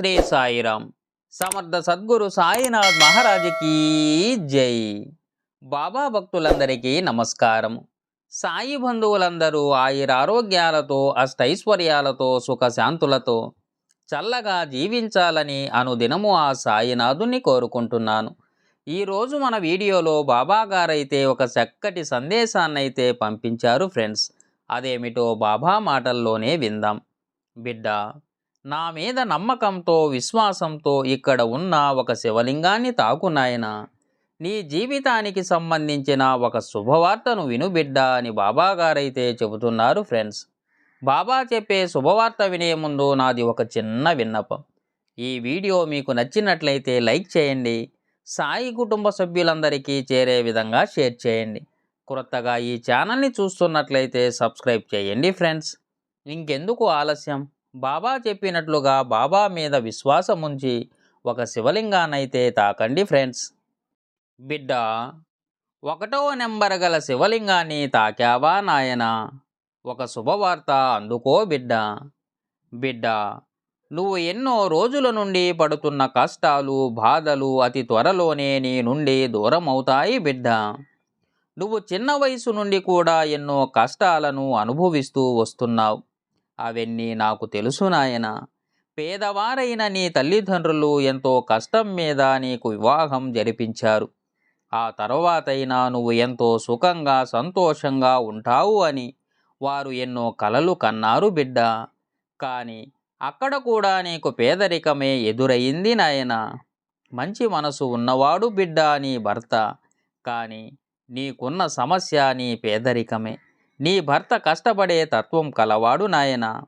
శ్రీ సాయిరాం సమర్థ సద్గురు సాయినాథ్ మహారాజుకి జై. బాబా భక్తులందరికీ నమస్కారం. సాయి బంధువులందరూ ఆయురారోగ్యాలతో అష్టైశ్వర్యాలతో సుఖశాంతులతో చల్లగా జీవించాలని అనుదినము ఆ సాయినాథుని కోరుకుంటున్నాను. ఈరోజు మన వీడియోలో బాబా గారైతే ఒక చక్కటి సందేశాన్నైతే పంపించారు ఫ్రెండ్స్. అదేమిటో బాబా మాటల్లోనే విందాం. బిడ్డ నా మీద నమ్మకంతో విశ్వాసంతో ఇక్కడ ఉన్న ఒక శివలింగాన్ని తాకునాయన నీ జీవితానికి సంబంధించిన ఒక శుభవార్తను విను బిడ్డ అని బాబా గారైతే చెబుతున్నారు ఫ్రెండ్స్. బాబా చెప్పే శుభవార్త వినే ముందు నాది ఒక చిన్న విన్నపం. ఈ వీడియో మీకు నచ్చినట్లయితే లైక్ చేయండి. సాయి కుటుంబ సభ్యులందరికీ చేరే విధంగా షేర్ చేయండి. క్రొత్తగా ఈ ఛానల్ని చూస్తున్నట్లయితే సబ్స్క్రైబ్ చేయండి ఫ్రెండ్స్. ఇంకెందుకు ఆలస్యం? బాబా చెప్పినట్లుగా బాబా మీద విశ్వాసం ఉంచి ఒక శివలింగానైతే తాకండి ఫ్రెండ్స్. బిడ్డ ఒకటో నెంబర్ గల శివలింగాన్ని తాకావా నాయన? ఒక శుభవార్త అందుకో బిడ్డ. బిడ్డ నువ్వు ఎన్నో రోజుల నుండి పడుతున్న కష్టాలు బాధలు అతి త్వరలోనే నీ నుండి దూరం అవుతాయి బిడ్డ. నువ్వు చిన్న వయసు నుండి కూడా ఎన్నో కష్టాలను అనుభవిస్తూ వస్తున్నావు. అవన్నీ నాకు తెలుసు నాయన. పేదవారైన నీ తల్లిదండ్రులు ఎంతో కష్టం మీద నీకు వివాహం జరిపించారు. ఆ తర్వాతైనా నువ్వు ఎంతో సుఖంగా సంతోషంగా ఉంటావు అని వారు ఎన్నో కలలు కన్నారు బిడ్డ. కానీ అక్కడ కూడా నీకు పేదరికమే ఎదురయింది నాయన. మంచి మనసు ఉన్నవాడు బిడ్డ నీ భర్త. కానీ నీకున్న సమస్య నీ పేదరికమే. నీ భర్త కష్టపడే తత్వం కలవాడు నాయన.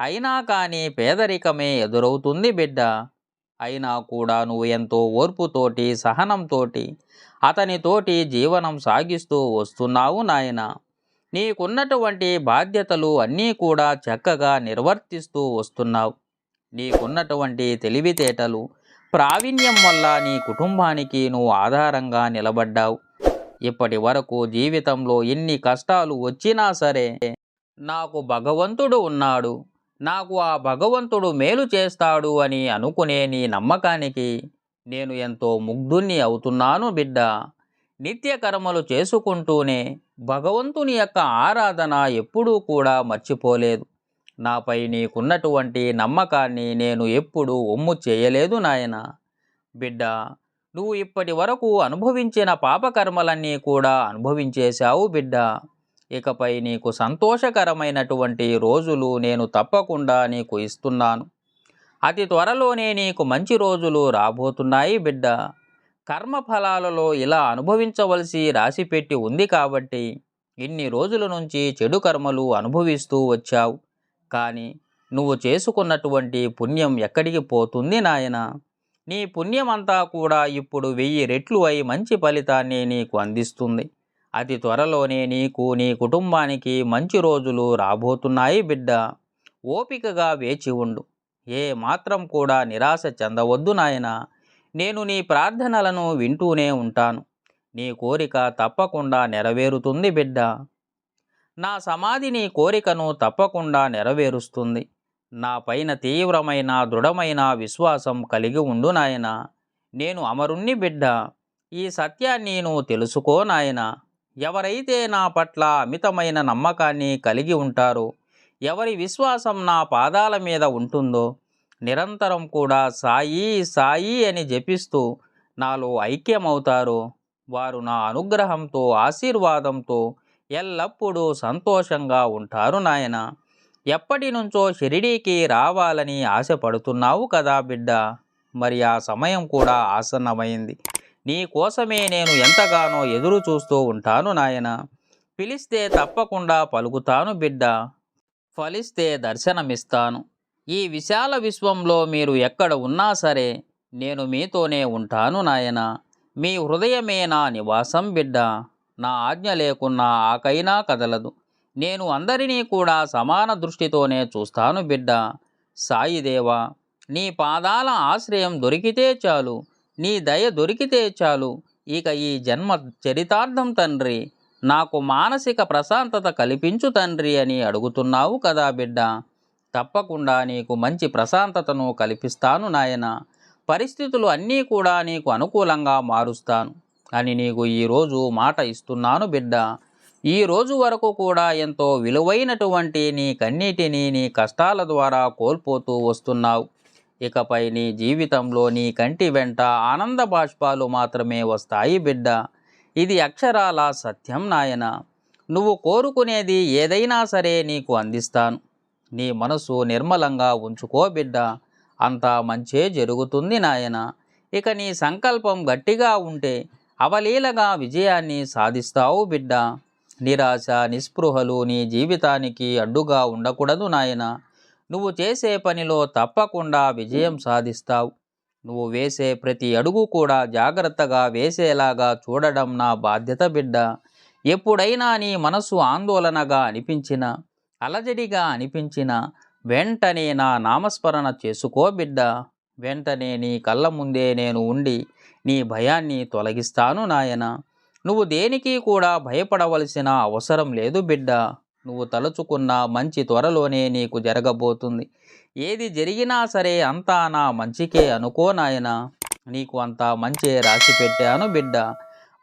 అయినా కానీ పేదరికమే ఎదురవుతుంది బిడ్డ. అయినా కూడా నువ్వు ఎంతో ఓర్పుతోటి సహనంతోటి అతనితోటి జీవనం సాగిస్తూ వస్తున్నావు నాయన. నీకున్నటువంటి బాధ్యతలు అన్నీ కూడా చక్కగా నిర్వర్తిస్తూ వస్తున్నావు. నీకున్నటువంటి తెలివితేటలు ప్రావీణ్యం వల్ల నీ కుటుంబానికి నువ్వు ఆధారంగా నిలబడ్డావు. ఇప్పటి వరకు జీవితంలో ఎన్ని కష్టాలు వచ్చినా సరే నాకు భగవంతుడు ఉన్నాడు. నాకు ఆ భగవంతుడు మేలు చేస్తాడు అని అనుకునే నీ నమ్మకానికి నేను ఎంతో ముగ్ధుణ్ణి అవుతున్నాను బిడ్డ. నిత్య కర్మలు చేసుకుంటూనే భగవంతుని యొక్క ఆరాధన ఎప్పుడూ కూడా మర్చిపోలేదు. నాపై నీకున్నటువంటి నమ్మకాన్ని నేను ఎప్పుడూ ఒమ్ము చేయలేదు నాయన. బిడ్డ నువ్వు ఇప్పటి వరకు అనుభవించిన పాపకర్మలన్నీ కూడా అనుభవించేశావు బిడ్డ. ఇకపై నీకు సంతోషకరమైనటువంటి రోజులు నేను తప్పకుండా నీకు ఇస్తున్నాను. అతి త్వరలోనే నీకు మంచి రోజులు రాబోతున్నాయి బిడ్డ. కర్మఫలాలలో ఇలా అనుభవించవలసి రాసిపెట్టి ఉంది కాబట్టి ఇన్ని రోజుల నుంచి చెడు కర్మలు అనుభవిస్తూ వచ్చావు. కానీ నువ్వు చేసుకున్నటువంటి పుణ్యం ఎక్కడికి పోతుంది నాయనా? నీ పుణ్యమంతా కూడా ఇప్పుడు వెయ్యి రెట్లు అయి మంచి ఫలితాన్ని నీకు అందిస్తుంది. అతి త్వరలోనే నీకు నీ కుటుంబానికి మంచి రోజులు రాబోతున్నాయి బిడ్డ. ఓపికగా వేచి ఉండు. ఏ మాత్రం కూడా నిరాశ చెందవద్దు నాయన. నేను నీ ప్రార్థనలను వింటూనే ఉంటాను. నీ కోరిక తప్పకుండా నెరవేరుతుంది బిడ్డ. నా సమాధి నీ కోరికను తప్పకుండా నెరవేరుస్తుంది. నా పైన తీవ్రమైన దృఢమైన విశ్వాసం కలిగి ఉండు నాయన. నేను అమరుణ్ణి బిడ్డ. ఈ సత్యాన్ని నువ్వు తెలుసుకో నాయన. ఎవరైతే నా పట్ల అమితమైన నమ్మకాన్ని కలిగి ఉంటారో ఎవరి విశ్వాసం నా పాదాల మీద ఉంటుందో నిరంతరం కూడా సాయి సాయి అని జపిస్తూ నాలో ఐక్యమవుతారు వారు నా అనుగ్రహంతో ఆశీర్వాదంతో ఎల్లప్పుడూ సంతోషంగా ఉంటారు నాయనా. ఎప్పటి నుంచో షిరిడీకి రావాలని ఆశపడుతున్నావు కదా బిడ్డ. మరి ఆ సమయం కూడా ఆసన్నమైంది. నీ కోసమే నేను ఎంతగానో ఎదురు చూస్తూ ఉంటాను నాయన. పిలిస్తే తప్పకుండా పలుకుతాను బిడ్డ. ఫలిస్తే దర్శనమిస్తాను. ఈ విశాల విశ్వంలో మీరు ఎక్కడ ఉన్నా సరే నేను మీతోనే ఉంటాను నాయన. మీ హృదయమే నా నివాసం బిడ్డ. నా ఆజ్ఞ లేకున్నా ఆకైనా కదలదు. నేను అందరినీ కూడా సమాన దృష్టితోనే చూస్తాను బిడ్డ. సాయిదేవా నీ పాదాల ఆశ్రయం దొరికితే చాలు నీ దయ దొరికితే చాలు. ఇక ఈ జన్మ చరితార్థం తండ్రి నాకు మానసిక ప్రశాంతత కల్పించు తండ్రి అని అడుగుతున్నావు కదా బిడ్డ. తప్పకుండా నీకు మంచి ప్రశాంతతను కల్పిస్తాను నాయన. పరిస్థితులు అన్నీ కూడా నీకు అనుకూలంగా మారుస్తాను అని నీకు ఈరోజు మాట ఇస్తున్నాను బిడ్డ. ఈ రోజు వరకు కూడా ఎంతో విలువైనటువంటి నీ కన్నీటిని నీ కష్టాల ద్వారా కోల్పోతూ వస్తున్నావు. ఇకపై నీ జీవితంలో నీ కంటి వెంట ఆనంద బాష్పాలు మాత్రమే వస్తాయి బిడ్డ. ఇది అక్షరాల సత్యం నాయన. నువ్వు కోరుకునేది ఏదైనా సరే నీకు అందిస్తాను. నీ మనసు నిర్మలంగా ఉంచుకో బిడ్డ. అంతా మంచే జరుగుతుంది నాయన. ఇక నీ సంకల్పం గట్టిగా ఉంటే అవలీలగా విజయాన్ని సాధిస్తావు బిడ్డ. నిరాశ నిస్పృహలు నీ జీవితానికి అడ్డుగా ఉండకూడదు నాయన. నువ్వు చేసే పనిలో తప్పకుండా విజయం సాధిస్తావు. నువ్వు వేసే ప్రతి అడుగు కూడా జాగ్రత్తగా వేసేలాగా చూడడం నా బాధ్యత బిడ్డ. ఎప్పుడైనా నీ మనసు ఆందోళనగా అనిపించిన అలజడిగా అనిపించిన వెంటనే నా నామస్మరణ చేసుకో బిడ్డ. వెంటనే నీ కళ్ళ ముందే నేను ఉండి నీ భయాన్ని తొలగిస్తాను నాయనా. నువ్వు దేనికి కూడా భయపడవలసిన అవసరం లేదు బిడ్డ. నువ్వు తలుచుకున్న మంచి త్వరలోనే నీకు జరగబోతుంది. ఏది జరిగినా సరే అంతా నా మంచికే అనుకో నాయన. నీకు అంతా మంచే రాసి పెట్టాను బిడ్డ.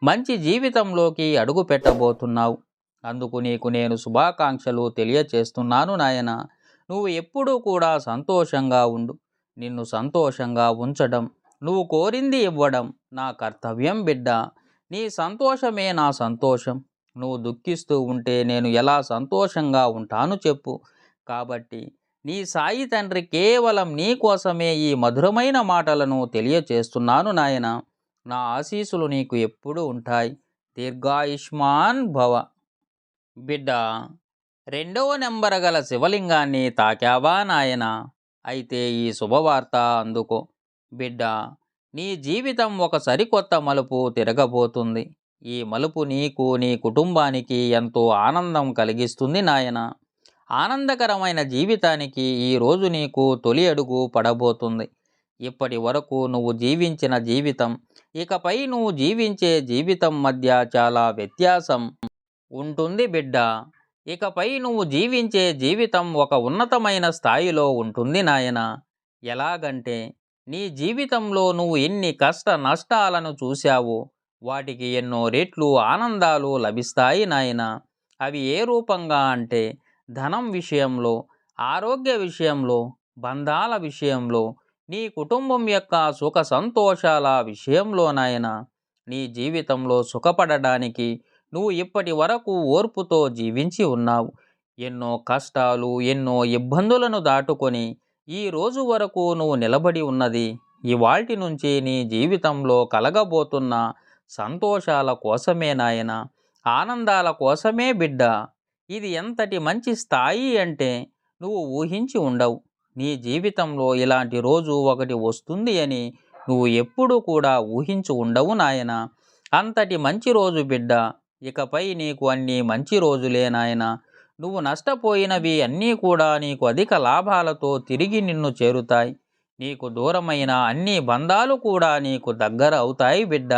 మంచి జీవితంలోకి అడుగు పెట్టబోతున్నావు. అందుకు నీకు నేను శుభాకాంక్షలు తెలియచేస్తున్నాను నాయన. నువ్వు ఎప్పుడూ కూడా సంతోషంగా ఉండు. నిన్ను సంతోషంగా ఉంచడం నువ్వు కోరింది ఇవ్వడం నా కర్తవ్యం బిడ్డ. నీ సంతోషమే నా సంతోషం. నువ్వు దుఃఖిస్తూ ఉంటే నేను ఎలా సంతోషంగా ఉంటాను చెప్పు. కాబట్టి నీ సాయి తండ్రి కేవలం నీ కోసమే ఈ మధురమైన మాటలను తెలియచేస్తున్నాను నాయన. నా ఆశీస్సులు నీకు ఎప్పుడూ ఉంటాయి. దీర్ఘాయుష్మాన్ భవ. బిడ్డ రెండవ నెంబర్ గల శివలింగాన్ని తాకావా నాయన? అయితే ఈ శుభవార్త అందుకో. బిడ్డ నీ జీవితం ఒక సరికొత్త మలుపు తిరగబోతుంది. ఈ మలుపు నీకు నీ కుటుంబానికి ఎంతో ఆనందం కలిగిస్తుంది నాయన. ఆనందకరమైన జీవితానికి ఈ రోజు నీకు తొలి అడుగు పడబోతుంది. ఇప్పటి వరకు నువ్వు జీవించిన జీవితం ఇకపై నువ్వు జీవించే జీవితం మధ్య చాలా వ్యత్యాసం ఉంటుంది బిడ్డ. ఇకపై నువ్వు జీవించే జీవితం ఒక ఉన్నతమైన స్థాయిలో ఉంటుంది నాయన. ఎలాగంటే నీ జీవితంలో నువ్వు ఎన్ని కష్ట నష్టాలను చూశావో వాటికి ఎన్నో రెట్లు ఆనందాలు లభిస్తాయి నాయన. అవి ఏ రూపంగా అంటే ధనం విషయంలో ఆరోగ్య విషయంలో బంధాల విషయంలో నీ కుటుంబం యొక్క సుఖ సంతోషాల విషయంలో నీ జీవితంలో సుఖపడడానికి నువ్వు ఇప్పటి వరకు ఓర్పుతో జీవించి ఉన్నావు. ఎన్నో కష్టాలు ఎన్నో ఇబ్బందులను దాటుకొని ఈ రోజు వరకు నువ్వు నిలబడి ఉన్నది ఇవాల్టి నుంచి నీ జీవితంలో కలగబోతున్న సంతోషాల కోసమే నాయన ఆనందాల కోసమే బిడ్డ. ఇది ఎంతటి మంచి స్థాయి అంటే నువ్వు ఊహించి ఉండవు. నీ జీవితంలో ఇలాంటి రోజు ఒకటి వస్తుంది అని నువ్వు ఎప్పుడూ కూడా ఊహించి ఉండవు నాయన. అంతటి మంచి రోజు బిడ్డ. ఇకపై నీకు అన్ని మంచి రోజులే నాయన. నువ్వు నష్టపోయినవి అన్నీ కూడా నీకు అధిక లాభాలతో తిరిగి నిన్ను చేరుతాయి. నీకు దూరమైన అన్ని బంధాలు కూడా నీకు దగ్గర అవుతాయి బిడ్డ.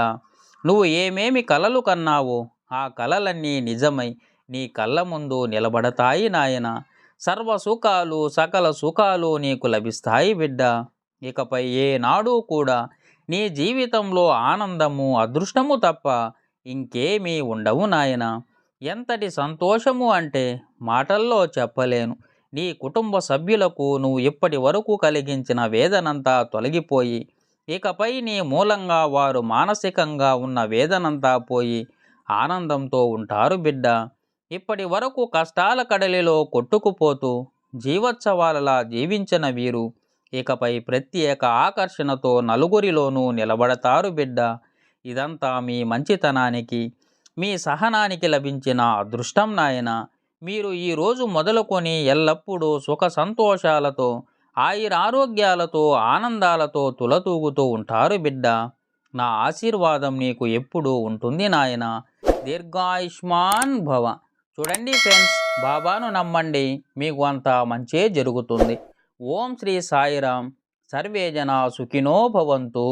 నువ్వు ఏమేమి కలలు కన్నావో ఆ కలలన్నీ నిజమై నీ కళ్ళ ముందు నిలబడతాయి నాయన. సర్వ సుఖాలు సకల సుఖాలు నీకు లభిస్తాయి బిడ్డ. ఇకపై ఏనాడు కూడా నీ జీవితంలో ఆనందము అదృష్టము తప్ప ఇంకేమీ ఉండవు నాయనా. ఎంతటి సంతోషము అంటే మాటల్లో చెప్పలేను. నీ కుటుంబ సభ్యులకు నువ్వు ఇప్పటి వరకు కలిగించిన వేదనంతా తొలగిపోయి ఇకపై నీ మూలంగా వారు మానసికంగా ఉన్న వేదనంతా పోయి ఆనందంతో ఉంటారు బిడ్డ. ఇప్పటి వరకు కష్టాల కడలిలో కొట్టుకుపోతూ జీవోత్సవాలలా జీవించిన వీరు ఇకపై ప్రత్యేక ఆకర్షణతో నలుగురిలోనూ నిలబడతారు బిడ్డ. ఇదంతా మీ మంచితనానికి మీ సహనానికి లభించిన అదృష్టం నాయన. మీరు ఈరోజు మొదలుకొని ఎల్లప్పుడూ సుఖ సంతోషాలతో ఆయురారోగ్యాలతో ఆనందాలతో తులతూగుతూ ఉంటారు బిడ్డ. నా ఆశీర్వాదం నీకు ఎప్పుడూ ఉంటుంది నాయన. దీర్ఘాయుష్మాన్ భవ. చూడండి ఫ్రెండ్స్ బాబాను నమ్మండి మీకు అంత మంచే జరుగుతుంది. ఓం శ్రీ సాయిరాం. సర్వేజన సుఖినో భవంతు.